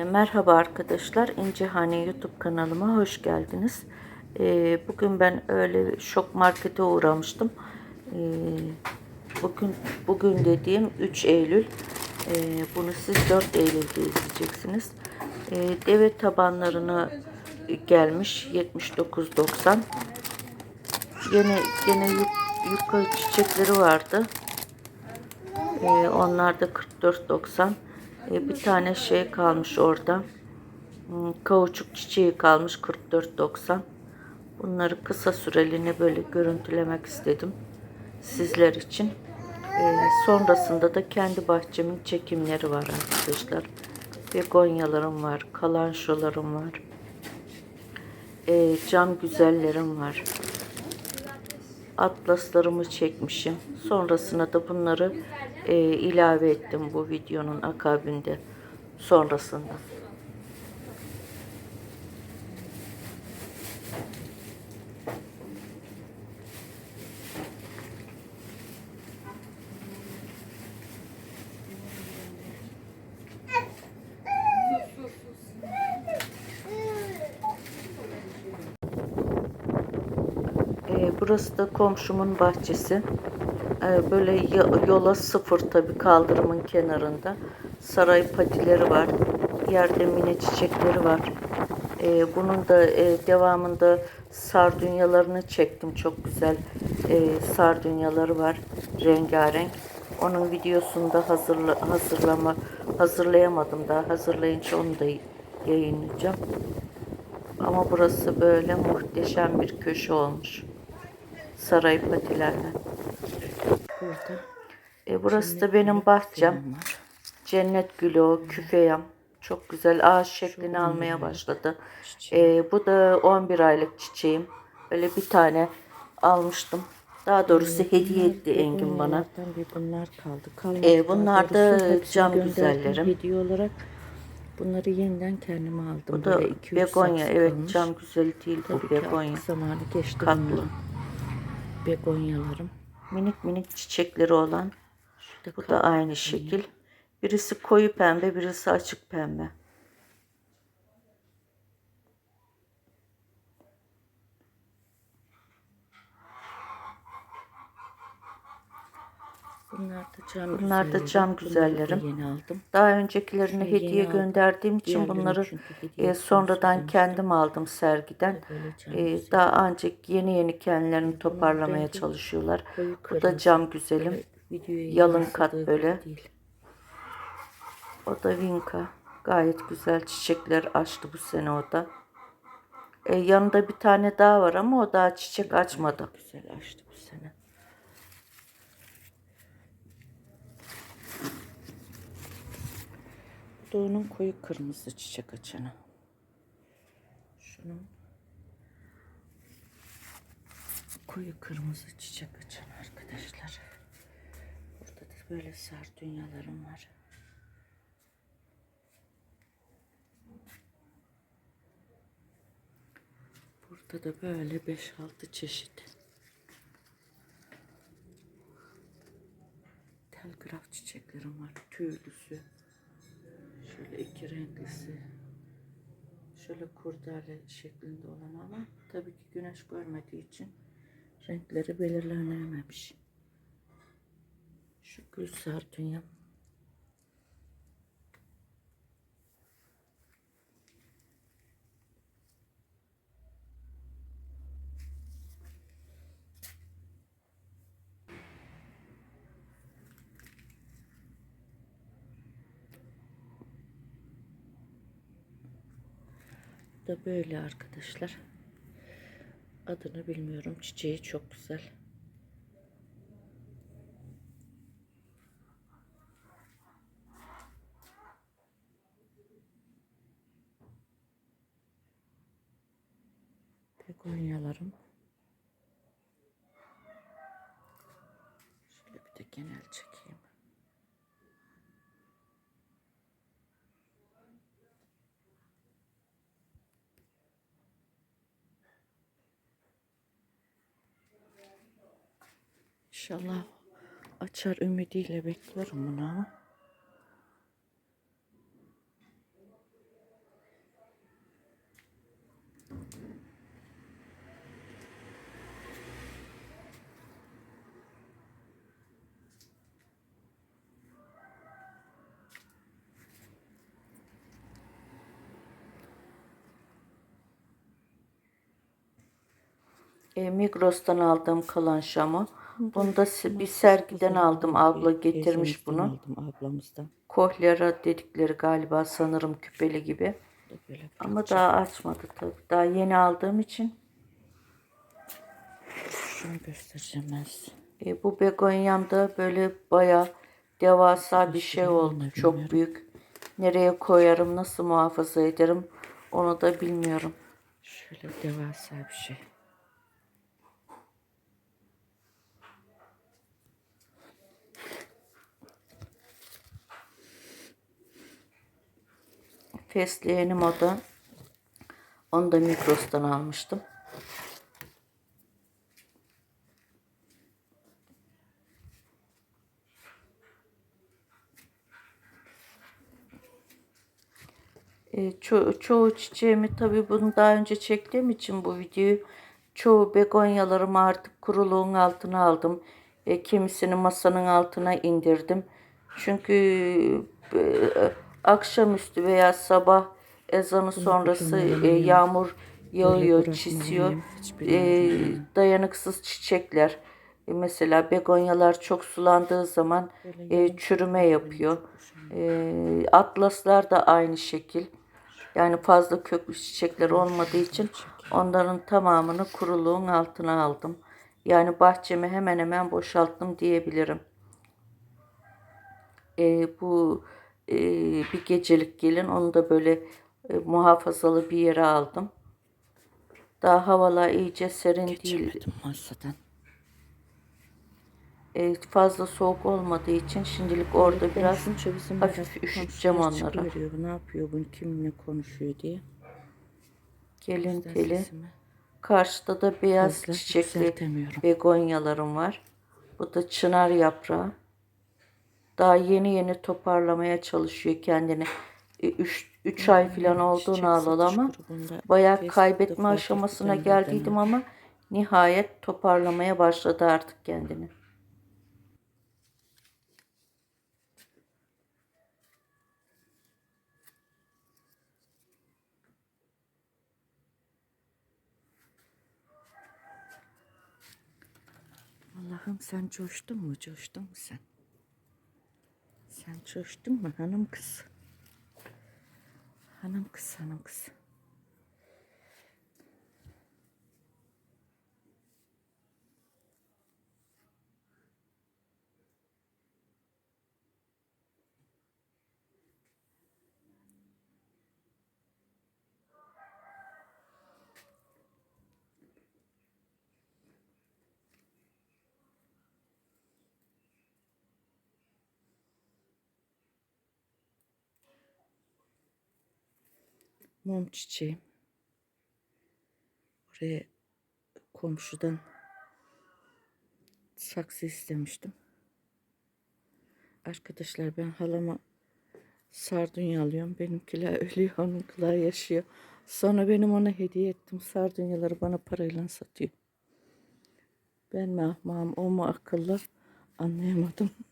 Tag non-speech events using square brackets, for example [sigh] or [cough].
E, Merhaba arkadaşlar, İncihane YouTube kanalıma hoş geldiniz. E, bugün ben öyle şok markete uğramıştım. E, bugün bugün dediğim 3 Eylül. Bunu siz 4 Eylül'de izleyeceksiniz. Deve tabanlarını gelmiş 79.90. Yine yine yukarı çiçekleri vardı. Onlar da 44.90. E, bir tane şey kalmış orada. Hmm, Kauçuk çiçeği kalmış 44.90. Bunları kısa süreliğine böyle görüntülemek istedim. Sizler için. E, sonrasında da kendi bahçemin çekimleri var arkadaşlar. Begonyalarım var. Kalanşolarım var. E, cam güzellerim var. Atlaslarımı çekmişim. Sonrasında da bunları e, ilave ettim bu videonun akabinde sonrasında. E, burası da komşumun bahçesi. E, böyle yola sıfır tabi kaldırımın kenarında. Saray patileri var. Yerde mine çiçekleri var. E, bunun da e, devamında sardunyalarını çektim. Çok güzel e, sardunyaları var. Rengarenk. Onun videosunu da hazırla, hazırlama hazırlayamadım daha. Hazırlayınca onu da yayınlayacağım. Ama burası böyle muhteşem bir köşe olmuş. Saray patilerle. Burada E, burası da benim bahçem. Cennet gülü o, küfeyam. Çok güzel ağaç şeklini almaya başladı. E, bu da 11 aylık çiçeğim. Böyle bir tane almıştım. Daha doğrusu hediye etti Engin bana. Bir bunlar kaldı. Daha bunlar da cam güzellerim. Hediye olarak bunları yeniden kendime aldım. Bu da Böyle iki, begonya. Evet kalmış. cam güzeli değil bu Tabii begonya. zamanı geçti Katlı. bunların. Begonyalarım. Minik minik çiçekleri olan. Şurada Bu da aynı şekil. Birisi koyu pembe, birisi açık pembe. Bunlar da cam Bunlar da güzellerim. cam. Yeni aldım. Daha öncekilerini Şunu hediye aldım. gönderdiğim için bunları e, sonradan kendim aldım sergiden. E, daha ancak yeni yeni kendilerini toparlamaya çalışıyorlar. Bu da cam güzelim. Yalın kat böyle. Değil. O da vinka. Gayet güzel çiçekler açtı bu sene o da. E, yanında bir tane daha var ama o daha çiçek açmadı. Güzel açtı bu sene. Bu da onun koyu kırmızı çiçek açanı. Şunun koyu kırmızı çiçek açanı arkadaşlar. Burada da böyle sardunyalarım var. Burada da böyle 5-6 çeşit telgraf çiçeklerim var. Tüylüsü. Renklisi. Şöyle kurdale şeklinde olan ama tabii ki güneş görmediği için renkleri belirlenememiş. Şu gül sardunya. Da böyle arkadaşlar. Adını bilmiyorum. Çiçeği çok güzel. Begonyalarım. Şöyle bir de genel çekeyim. İnşallah açar ümidiyle bekliyorum bunu ama. E, Migros'tan aldığım kalan şamı bunu da bir sergiden aldım. Abla getirmiş bunu. aldım ablamızdan. Kohlera dedikleri galiba sanırım küpeli gibi. Ama daha açmadı tabii. Daha yeni aldığım için. şunu göstereceğim ben size. E, bu begonyam da böyle baya devasa bir şey oldu. Çok büyük. Nereye koyarım, nasıl muhafaza ederim onu da bilmiyorum. Şöyle devasa bir şey. Fesleğenim o. Onu da Migros'tan almıştım. E, ço- çoğu çiçeğimi tabii bunu daha önce çektiğim için bu videoyu çoğu begonyalarımı artık kuruluğun altına aldım. E, kimisini masanın altına indirdim. Çünkü e, akşamüstü veya sabah ezanı sonrası e, yağmur yağıyor, çiziyor. E, dayanıksız çiçekler. E, mesela begonyalar çok sulandığı zaman e, çürüme yapıyor. E, atlaslar da aynı şekil. Yani fazla köklü çiçekler olmadığı için onların tamamını kuruluğun altına aldım. Yani bahçemi hemen hemen boşalttım diyebilirim. E, bu e, bir gecelik gelin onu da böyle e, muhafazalı bir yere aldım. Daha havalar iyice serin değil. Masadan. E, fazla soğuk olmadığı için şimdilik orada biraz Konuşunca bizim hafif üşüteceğim Bu ne yapıyor? Bunu kiminle konuşuyor diye. gelin teli. Karşıda da beyaz Fazla çiçekli begonyalarım var. Bu da çınar yaprağı. Daha yeni yeni toparlamaya çalışıyor kendini. 3 ay falan olduğunu alalı ama bayağı kaybetme aşamasına geldiydim ama nihayet toparlamaya başladı artık kendini. Allah'ım sen coştun mu? Coştun mu sen? Sen coştun mu hanım kız? Hanım kız, hanım kız. Mum çiçeğim. Oraya komşudan saksı istemiştim. Arkadaşlar ben halama sardunya alıyorum. Benimkiler [laughs] ölüyor, onunkiler yaşıyor. Sonra benim ona hediye ettim. Sardunyaları bana parayla satıyor. Ben mi ahmağım, o mu akıllı anlayamadım. [laughs]